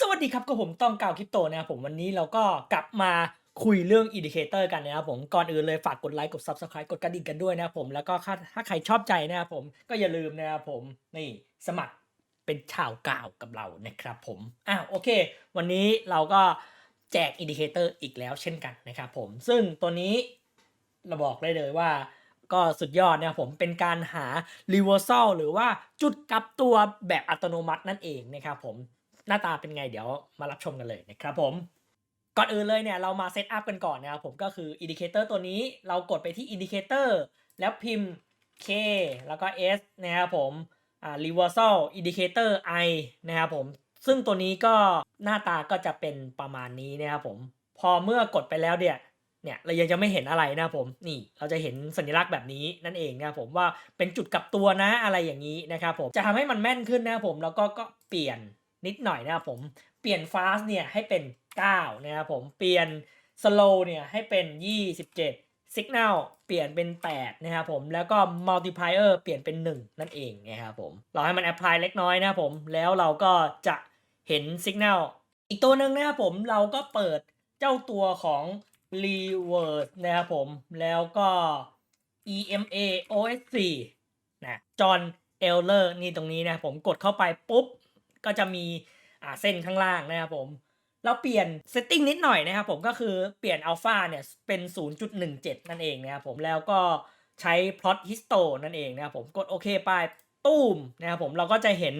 สวัสดีครับก็ผมต้องกาวคริปโตนะครับผมวันนี้เราก็กลับมาคุยเรื่องอินดิเคเตอร์กันนะครับผมก่อนอื่นเลยฝากกดไลค์กด Subscribe กดกระดิ่งกันด้วยนะครับผมแล้วก็ถ้าถ้าใครชอบใจนะครับผมก็อย่าลืมนะครับผมนี่สมัครเป็นชาวกาวกับเรานะครับผมอะโอเค วันนี้เราก็แจกอินดิเคเตอร์อีกแล้วเช่นกันนะครับผมซึ่งตัวนี้เราบอกได้เลยว่าก็สุดยอดนะครับผมเป็นการหา reversal หรือว่าจุดกลับตัวแบบอัตโนมัตินั่นเองนะครับผม หน้าตาเป็นไงเดี๋ยวมารับชมกันเลยนะครับผมก่อนอื่นเลยเนี่ยเรามาเซตอัพกันก่อนนะครับผมก็คืออินดิเคเตอร์ตัวนี้เรากดไปที่อินดิเคเตอร์แล้วพิมพ์ K แล้วก็ S นะครับผมอ่า reversal indicator I นะครับผม ซึ่งตัวนี้ก็หน้าตาก็จะเป็นประมาณนี้นะครับผม พอเมื่อกดไปแล้วเนี่ยเนี่ยเรายังจะไม่เห็นอะไรนะครับผมนี่เราจะเห็นสัญลักษณ์แบบนี้นั่นเองนะครับผมว่าเป็นจุดกลับตัวนะอะไรอย่างนี้นะครับผมจะทำให้มันแม่นขึ้นนะครับผมแล้วก็ก็เปลี่ยน นิดหน่อยนะครับผมเปลี่ยน fast เนี่ยให้เป็น 9 นะครับผมเปลี่ยน slow เนี่ยให้เป็น 27 signal เปลี่ยนเป็น 8 นะครับผมแล้วก็ multiplier เปลี่ยนเป็น 1 นั่นเองนะครับผมเราให้มัน apply เล็กน้อยนะครับผมแล้วเราก็จะเห็น signal อีกตัวหนึ่งนะครับผมเราก็เปิดเจ้าตัวของ reverse นะครับผมแล้วก็ EMA OS4 นะจอห์นเอลเลอร์นี่ตรงนี้นะผมกดเข้าไปปุ๊บ ก็จะมีอ่าเส้นข้างล่างนะครับผมเราเปลี่ยนเซตติ้งนิดหน่อยนะครับผมก็คือเปลี่ยนอัลฟาเนี่ยเป็น 0.17 นั่นเองนะครับผมแล้วก็ใช้ plot histo นั่นเองนะครับผมกดโอเคไปตุ้มนะครับผมเราก็จะเห็น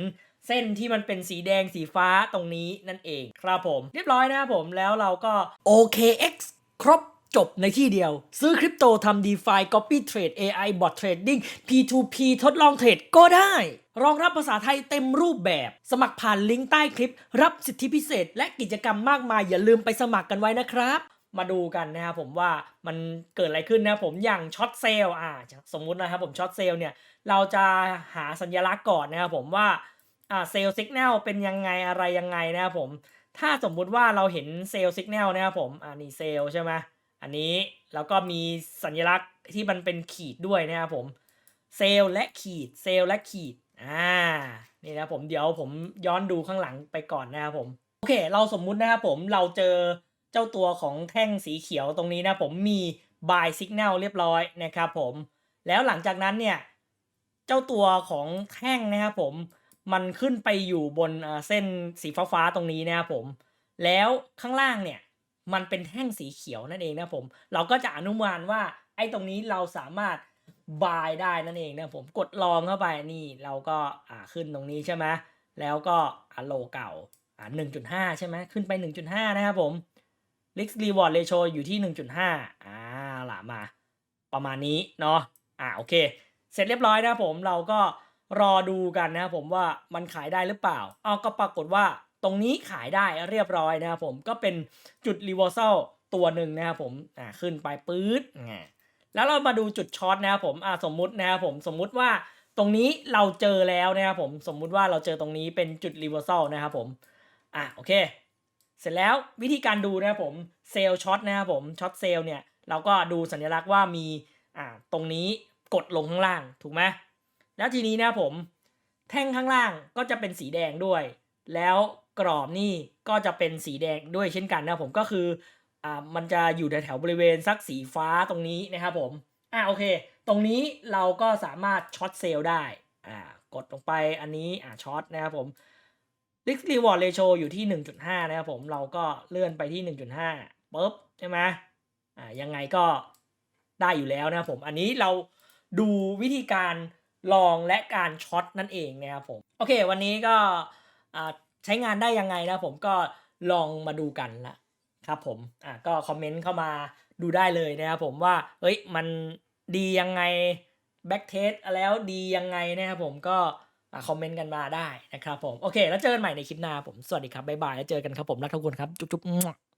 เส้นที่มันเป็นสีแดงสีฟ้าตรงนี้นั่นเอง ครับผม เรียบร้อยนะครับผมแล้วเราก็ OKX ครบ จบในที่เดียว ซื้อคริปโตทำ DeFi Copy Trade AI Bot Trading P2P ทดลองเทรดก็ได้ รองรับภาษาไทยเต็มรูปแบบ สมัครผ่านลิงก์ใต้คลิป รับสิทธิพิเศษ และกิจกรรมมากมาย อย่าลืมไปสมัครกันไว้นะครับ มาดูกันนะครับผมว่ามันเกิดอะไรขึ้นนะครับผมอย่างช็อตเซลอ่าสมมุตินะครับผมช็อตเซลเนี่ยเราจะหาสัญลักษณ์ก่อนนะครับผมว่าอ่าเซลล์สัญญาณเป็นยังไงอะไรยังไงนะครับผมถ้าสมมุติว่าเราเห็นเซลล์สัญญาณนะครับผมอ่านี่เซลล์ใช่ไหม อันนี้แล้วก็มีสัญลักษณ์ที่มันเป็นขีดด้วยนะครับผมเซลและขีดเซลและขีดอ่านี่นะผมเดี๋ยวผมย้อนดูข้างหลังไปก่อนนะครับผมโอเค เราสมมุตินะครับผมเราเจอเจ้าตัวของแท่งสีเขียวตรงนี้นะผมมี buy signal เรียบร้อยนะครับผมแล้วหลังจากนั้นเนี่ยเจ้าตัวของแท่งนะครับผมมันขึ้นไปอยู่บนเส้นสีฟ้าๆตรงนี้นะครับผมแล้วข้างล่างเนี่ย มันเป็นแท่งสีเขียวนั่นเองนะผม เราก็จะอนุมานว่าไอ้ตรงนี้เราสามารถบายได้นั่นเองนะผมกดลองเข้าไปนี่เราก็อ่าขึ้นตรงนี้ใช่ไหมแล้วก็อ่าโลเก่าอ่าหนึ่งจุดห้าใช่ไหมขึ้นไปหนึ่งจุดห้านะครับผม risk reward ratio อยู่ที่หนึ่งจุดห้าอ่าล่ะมา ประมาณนี้เนาะอ่าโอเค เสร็จเรียบร้อยนะผมเราก็รอดูกันนะครับผมว่ามันขายได้หรือเปล่า เอาก็ปรากฏว่า ตรงนี้ขายได้เรียบร้อยนะครับผมก็เป็นจุด reversal ตัวหนึ่งนะครับผมอ่าขึ้นไปปื๊ดอ่าแล้วเรามาดูจุดช็อตนะครับผมอ่าสมมุตินะครับผมสมมุติว่าตรงนี้เราเจอแล้วนะครับผมสมมุติว่าเราเจอตรงนี้เป็นจุด reversal นะครับผมอ่าโอเค เสร็จแล้ววิธีการดูนะครับผมเซลล์ช็อตนะครับผมช็อตเซลล์เนี่ยเราก็ดูสัญลักษณ์ว่ามีอ่าตรงนี้กดลงข้างล่างถูกไหมแล้วทีนี้นะครับผม แท่งข้างล่างก็จะเป็นสีแดงด้วย แล้ว กรอบนี่ก็จะเป็นสีแดงด้วยเช่นกันนะผมก็คืออ่ามันจะอยู่แถวๆบริเวณสักสีฟ้าตรงนี้นะครับผมอ่าโอเค ตรงนี้เราก็สามารถช็อตเซลล์ได้อ่ากดลงไปอันนี้อ่าช็อตนะครับผม risk reward ratio อยู่ที่ 1.5 นะครับผมเราก็เลื่อนไปที่ 1.5ปุ๊บใช่ไหมอ่ายังไงก็ได้อยู่แล้วนะครับผมอันนี้เราดูวิธีการลองและการช็อตนั่นเองนะครับผม โอเค วันนี้ก็อ่า ใช้งานได้ยังไงนะผมก็ลองมาดูกันละครับผมอะก็คอมเมนต์เข้ามาดูได้เลยนะครับผมว่าเฮ้ยมันดียังไงแบ็กเทสแล้วดียังไงนะครับผมก็อะคอมเมนต์กันมาได้นะครับผม โอเค แล้วเจอกันใหม่ในคลิปหน้าผม สวัสดีครับ บ๊ายบาย แล้วเจอกันครับผม รักทุกคนครับ จุ๊บๆ